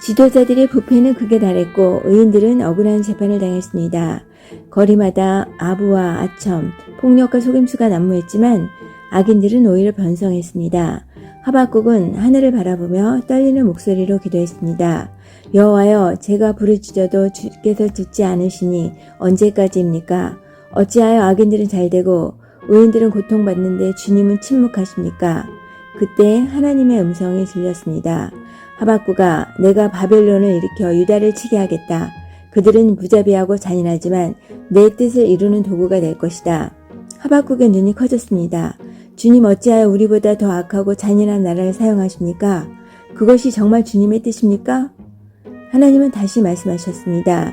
지도자들의 부패는 극에 달했고 의인들은 억울한 재판을 당했습니다. 거리마다 아부와 아첨, 폭력과 속임수가 난무했지만 악인들은 오히려 번성했습니다. 하박국은 하늘을 바라보며 떨리는 목소리로 기도했습니다. 여호와여, 제가 부르짖어도 주께서 듣지 않으시니 언제까지입니까? 어찌하여 악인들은 잘되고 의인들은 고통받는데 주님은 침묵하십니까? 그때 하나님의 음성이 들렸습니다. 하박구가 내가 바벨론을 일으켜 유다를 치게 하겠다. 그들은 무자비하고 잔인하지만 내 뜻을 이루는 도구가 될 것이다. 하박국의 눈이 커졌습니다. 주님 어찌하여 우리보다 더 악하고 잔인한 나라를 사용하십니까? 그것이 정말 주님의 뜻입니까? 하나님은 다시 말씀하셨습니다.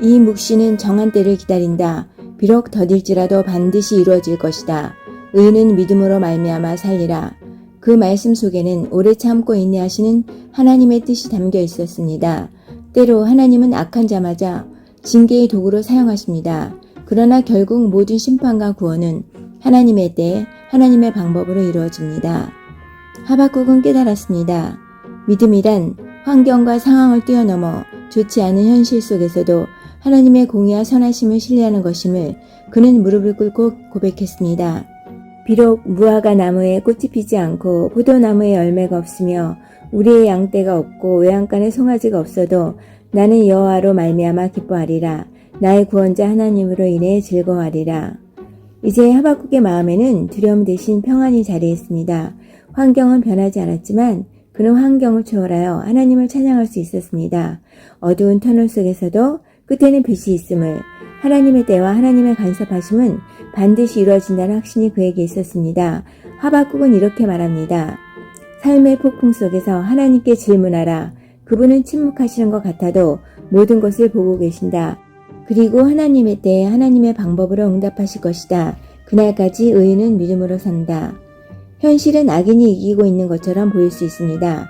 이 묵시는 정한 때를 기다린다. 비록 더딜지라도 반드시 이루어질 것이다. 의인은 믿음으로 말미암아 살리라. 그 말씀 속에는 오래 참고 인내하시는 하나님의 뜻이 담겨 있었습니다. 때로 하나님은 악한 자마저 징계의 도구로 사용하십니다. 그러나 결국 모든 심판과 구원은 하나님의 때, 하나님의 방법으로 이루어집니다. 하박국은 깨달았습니다. 믿음이란 환경과 상황을 뛰어넘어 좋지 않은 현실 속에서도 하나님의 공의와 선하심을 신뢰하는 것임을 그는 무릎을 꿇고 고백했습니다. 비록 무화과 나무에 꽃이 피지 않고 포도나무에 열매가 없으며 우리의 양떼가 없고 외양간에 송아지가 없어도 나는 여호와로 말미암아 기뻐하리라. 나의 구원자 하나님으로 인해 즐거워하리라. 이제 하박국의 마음에는 두려움 대신 평안이 자리했습니다. 환경은 변하지 않았지만 그는 환경을 초월하여 하나님을 찬양할 수 있었습니다. 어두운 터널 속에서도 끝에는 빛이 있음을 하나님의 때와 하나님의 간섭하심은 반드시 이루어진다는 확신이 그에게 있었습니다. 하박국은 이렇게 말합니다. 삶의 폭풍 속에서 하나님께 질문하라. 그분은 침묵하시는 것 같아도 모든 것을 보고 계신다. 그리고 하나님의 때에 하나님의 방법으로 응답하실 것이다. 그날까지 의인은 믿음으로 산다. 현실은 악인이 이기고 있는 것처럼 보일 수 있습니다.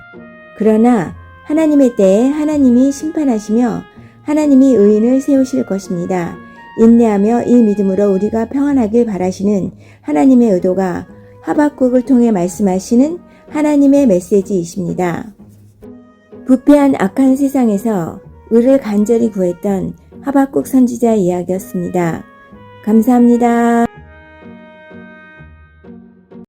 그러나 하나님의 때에 하나님이 심판하시며 하나님이 의인을 세우실 것입니다. 인내하며 이 믿음으로 우리가 평안하길 바라시는 하나님의 의도가 하박국을 통해 말씀하시는 하나님의 메시지이십니다. 부패한 악한 세상에서 의를 간절히 구했던 하박국 선지자의 이야기였습니다. 감사합니다.